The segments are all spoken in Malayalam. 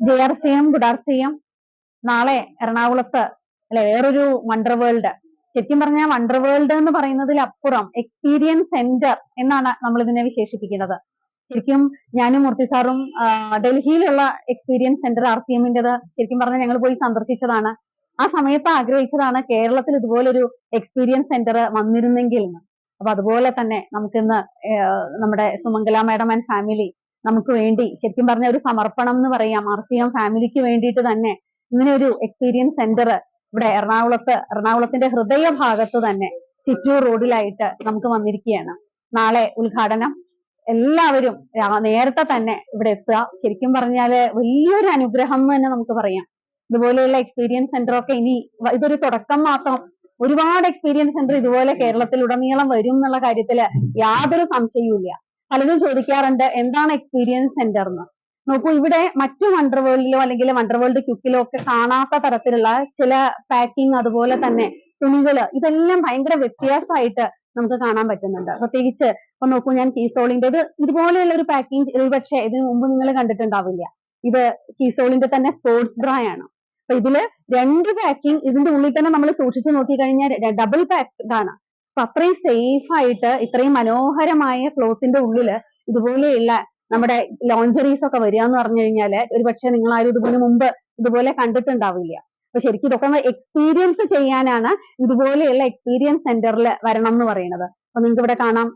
J R C M good R C M നാളെ എറണാകുളത്ത് അല്ലെ വേറൊരു വണ്ടർ വേൾഡ് ശരിക്കും പറഞ്ഞാൽ വണ്ടർ വേൾഡ് എന്ന് പറയുന്നതിൽ അപ്പുറം എക്സ്പീരിയൻസ് സെന്റർ എന്നാണ് നമ്മൾ ഇതിനെ വിശേഷിപ്പിക്കുന്നത്. ശരിക്കും ഞാനും മൂർത്തി സാറും ഡൽഹിയിലുള്ള എക്സ്പീരിയൻസ് സെന്റർ ആർ സി എമ്മിന്റെത് ശരിക്കും പറഞ്ഞാൽ ഞങ്ങൾ പോയി സന്ദർശിച്ചതാണ്. ആ സമയത്ത് ആഗ്രഹിച്ചതാണ് കേരളത്തിൽ ഇതുപോലൊരു എക്സ്പീരിയൻസ് സെന്റർ വന്നിരുന്നെങ്കിൽ. അപ്പൊ അതുപോലെ തന്നെ നമുക്കിന്ന് നമ്മുടെ സുമംഗല മാഡം ആൻഡ് ഫാമിലി നമുക്ക് വേണ്ടി ശരിക്കും പറഞ്ഞ ഒരു സമർപ്പണം എന്ന് പറയാം. ആർ സി എം ഫാമിലിക്ക് വേണ്ടിയിട്ട് തന്നെ ഇങ്ങനെ ഒരു എക്സ്പീരിയൻസ് സെന്റർ ഇവിടെ എറണാകുളത്ത് എറണാകുളത്തിന്റെ ഹൃദയഭാഗത്ത് തന്നെ ചിറ്റൂർ റോഡിലായിട്ട് നമുക്ക് വന്നിരിക്കുകയാണ്. നാളെ ഉദ്ഘാടനം. എല്ലാവരും നേരത്തെ തന്നെ ഇവിടെ എത്തുക. ശരിക്കും പറഞ്ഞാൽ വലിയൊരു അനുഗ്രഹം എന്ന് തന്നെ നമുക്ക് പറയാം. ഇതുപോലെയുള്ള എക്സ്പീരിയൻസ് സെന്റർ ഒക്കെ ഇനി ഇതൊരു തുടക്കം മാത്രം ഒരുപാട് എക്സ്പീരിയൻസ് സെന്റർ ഇതുപോലെ കേരളത്തിൽ ഉടനീളം വരും എന്നുള്ള കാര്യത്തിൽ യാതൊരു സംശയവുമില്ല. പലരും ചോദിക്കാറുണ്ട് എന്താണ് എക്സ്പീരിയൻസ് സെന്റർ എന്ന് നോക്കൂ ഇവിടെ മറ്റു വണ്ടർ വേൾഡിലോ അല്ലെങ്കിൽ വണ്ടർ വേൾഡ് ക്യുക്കിലോ ഒക്കെ കാണാത്ത തരത്തിലുള്ള ചില പാക്കിംഗ് അതുപോലെ തന്നെ തുണികൾ ഇതെല്ലാം ഭയങ്കര വ്യത്യാസമായിട്ട് നമുക്ക് കാണാൻ പറ്റുന്നുണ്ട്. പ്രത്യേകിച്ച് ഇപ്പൊ നോക്കൂ ഞാൻ കീസോളിന്റേത് ഇതുപോലെയുള്ള ഒരു പാക്കിംഗ് ഒരുപക്ഷെ ഇതിനു മുമ്പ് നിങ്ങൾ കണ്ടിട്ടുണ്ടാവില്ല. ഇത് കീസോളിന്റെ തന്നെ സ്പോർട്സ് ഡ്രൈ ആണ്. അപ്പൊ ഇതിൽ രണ്ട് പാക്കിംഗ് ഇതിന്റെ ഉള്ളിൽ തന്നെ നമ്മൾ സൂക്ഷിച്ചു നോക്കി കഴിഞ്ഞാൽ ഡബിൾ പാക്ക് ആണ് അപ്പൊ അത്രയും സേഫ് ആയിട്ട് ഇത്രയും മനോഹരമായ ക്ലോത്തിന്റെ ഉള്ളിൽ ഇതുപോലെയുള്ള നമ്മുടെ ലോഞ്ചറീസ് ഒക്കെ വരിക എന്ന് പറഞ്ഞു കഴിഞ്ഞാൽ ഒരുപക്ഷെ നിങ്ങൾ ആരും ഇതിനു മുമ്പ് ഇതുപോലെ കണ്ടിട്ടുണ്ടാവില്ല. അപ്പൊ ശരിക്കും ഇതൊക്കെ എക്സ്പീരിയൻസ് ചെയ്യാനാണ് ഇതുപോലെയുള്ള എക്സ്പീരിയൻസ് സെന്ററിൽ വരണം എന്ന് പറയുന്നത്. അപ്പൊ നിങ്ങൾക്ക് ഇവിടെ കാണാം.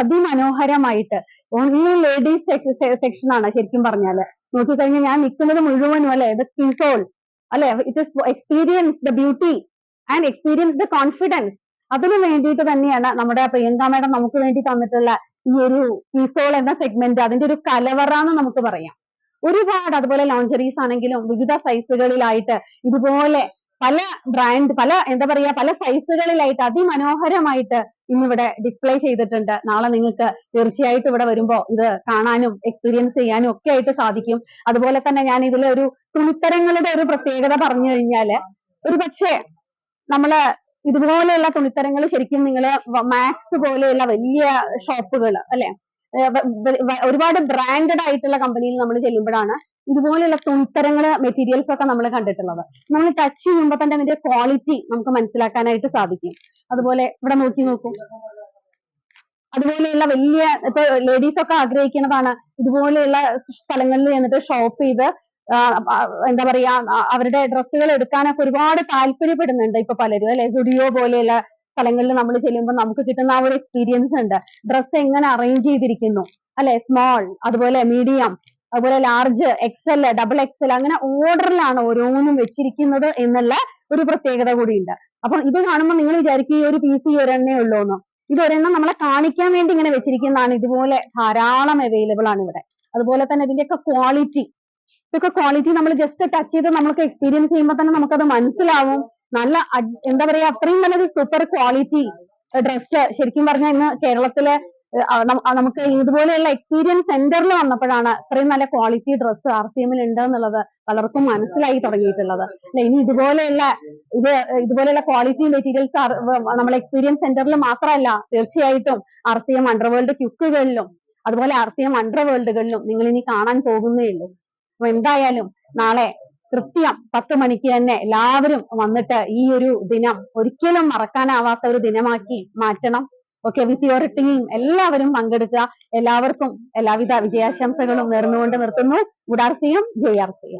അതിമനോഹരമായിട്ട് ഓൺലി ലേഡീസ് സെക്ഷൻ ആണ് ശരിക്കും പറഞ്ഞാൽ. നോക്കിക്കഴിഞ്ഞാൽ ഞാൻ നിൽക്കുന്നത് മുഴുവനും അല്ലെ? ദ കിസോൾ അല്ലെ? It experience the beauty and experience the confidence അതിനു വേണ്ടിയിട്ട് തന്നെയാണ് നമ്മുടെ പ്രിയങ്ക മാഡം നമുക്ക് വേണ്ടി തന്നിട്ടുള്ള ഈ ഒരു കിസോൾ എന്ന സെഗ്മെന്റ് അതിന്റെ ഒരു കലവറ എന്ന് നമുക്ക് പറയാം. ഒരുപാട് അതുപോലെ ലോഞ്ചറീസ് ആണെങ്കിലും വിവിധ സൈസുകളിലായിട്ട് ഇതുപോലെ പല ബ്രാൻഡ് പല എന്താ പറയാ പല സൈസുകളിലായിട്ട് അതിമനോഹരമായിട്ട് ഇന്നിവിടെ display ചെയ്തിട്ടുണ്ട്. നാളെ നിങ്ങൾക്ക് തീർച്ചയായിട്ടും ഇവിടെ വരുമ്പോ ഇത് കാണാനും experience ചെയ്യാനും ഒക്കെ ആയിട്ട് സാധിക്കും. അതുപോലെ തന്നെ ഞാൻ ഇതിലെ ഒരു തുണിത്തരങ്ങളുടെ ഒരു പ്രത്യേകത പറഞ്ഞു കഴിഞ്ഞാൽ ഒരു പക്ഷേ നമ്മൾ ഇതുപോലെയുള്ള തുണിത്തരങ്ങൾ ശരിക്കും നിങ്ങൾ മാക്സ് പോലെയുള്ള വലിയ ഷോപ്പുകൾ അല്ലെ? ഒരുപാട് ബ്രാൻഡഡ് ആയിട്ടുള്ള കമ്പനിയിൽ നമ്മൾ ചെല്ലുമ്പോഴാണ് ഇതുപോലെയുള്ള തുണിത്തരങ്ങൾ മെറ്റീരിയൽസ് ഒക്കെ നമ്മൾ കണ്ടിട്ടുള്ളത്. നമ്മൾ ടച്ച് ചെയ്യുമ്പോൾ തന്നെ അതിന്റെ ക്വാളിറ്റി നമുക്ക് മനസ്സിലാക്കാനായിട്ട് സാധിക്കും. അതുപോലെ ഇവിടെ നോക്കി നോക്കൂ. അതുപോലെയുള്ള വലിയ ഇപ്പൊ ലേഡീസ് ഒക്കെ ആഗ്രഹിക്കുന്നതാണ് ഇതുപോലെയുള്ള സ്ഥലങ്ങളിൽ ചെന്നിട്ട് ഷോപ്പ് ചെയ്ത് എന്താ പറയാ അവരുടെ ഡ്രസ്സുകൾ എടുക്കാനൊക്കെ ഒരുപാട് താല്പര്യപ്പെടുന്നുണ്ട് ഇപ്പൊ പലരും അല്ലെ? സ്റ്റുഡിയോ പോലെയുള്ള സ്ഥലങ്ങളിൽ നമ്മൾ ചെല്ലുമ്പോൾ നമുക്ക് കിട്ടുന്ന ആ ഒരു എക്സ്പീരിയൻസ് ഉണ്ട്. ഡ്രസ്സ് എങ്ങനെ അറേഞ്ച് ചെയ്തിരിക്കുന്നു അല്ലെ? സ്മോൾ അതുപോലെ മീഡിയം അതുപോലെ ലാർജ് എക്സൽ ഡബിൾ എക്സൽ അങ്ങനെ ഓർഡറിലാണ് ഓരോന്നും വെച്ചിരിക്കുന്നത് എന്നുള്ള ഒരു പ്രത്യേകത കൂടിയുണ്ട്. അപ്പൊ ഇത് കാണുമ്പോൾ നിങ്ങൾ വിചാരിക്കും ഈ ഒരു piece ഈ ഒരെണ്ണേ ഉള്ളൂ എന്ന് ഇത് ഒരെണ്ണം നമ്മളെ കാണിക്കാൻ വേണ്ടി ഇങ്ങനെ വെച്ചിരിക്കുന്നതാണ്. ഇതുപോലെ ധാരാളം അവൈലബിൾ ആണ് ഇവിടെ. അതുപോലെ തന്നെ ഇതിന്റെയൊക്കെ ക്വാളിറ്റി ഇതൊക്കെ ക്വാളിറ്റി നമ്മൾ ജസ്റ്റ് ടച്ച് ചെയ്ത് നമുക്ക് എക്സ്പീരിയൻസ് ചെയ്യുമ്പോൾ തന്നെ നമുക്കത് മനസ്സിലാവും. നല്ല എന്താ പറയാ അത്രയും നല്ലൊരു സൂപ്പർ ക്വാളിറ്റി ഡ്രസ് ശരിക്കും പറഞ്ഞാൽ ഇന്ന് കേരളത്തിലെ നമുക്ക് ഇതുപോലെയുള്ള എക്സ്പീരിയൻസ് സെന്ററിൽ വന്നപ്പോഴാണ് ഇത്രയും നല്ല ക്വാളിറ്റി ഡ്രസ്സ് ആർ സി എമ്മിൽ ഉണ്ട് എന്നുള്ളത് പലർക്കും മനസ്സിലായി തുടങ്ങിയിട്ടുള്ളത്. അല്ലെ ഇനി ഇതുപോലെയുള്ള ഇത് ഇതുപോലെയുള്ള ക്വാളിറ്റി മെറ്റീരിയൽസ് നമ്മൾ എക്സ്പീരിയൻസ് സെന്ററിൽ മാത്രമല്ല തീർച്ചയായിട്ടും ആർ സി എം അണ്ടർവേൾഡ് ക്യുക്കുകളിലും അതുപോലെ ആർ സി എം അണ്ടർ വേൾഡുകളിലും നിങ്ങൾ ഇനി കാണാൻ പോകുന്നേ ഉള്ളൂ. അപ്പൊ എന്തായാലും നാളെ കൃത്യം പത്ത് മണിക്ക് തന്നെ എല്ലാവരും വന്നിട്ട് ഈ ഒരു ദിനം ഒരിക്കലും മറക്കാനാവാത്ത ഒരു ദിനമാക്കി മാറ്റണം. ഓക്കെ വിത്ത് യുവർ ടീം എല്ലാവരും പങ്കെടുക്കുക. എല്ലാവർക്കും എല്ലാവിധ വിജയാശംസകളും നേർന്നുകൊണ്ട് നിർത്തുന്നു. Good R C J R C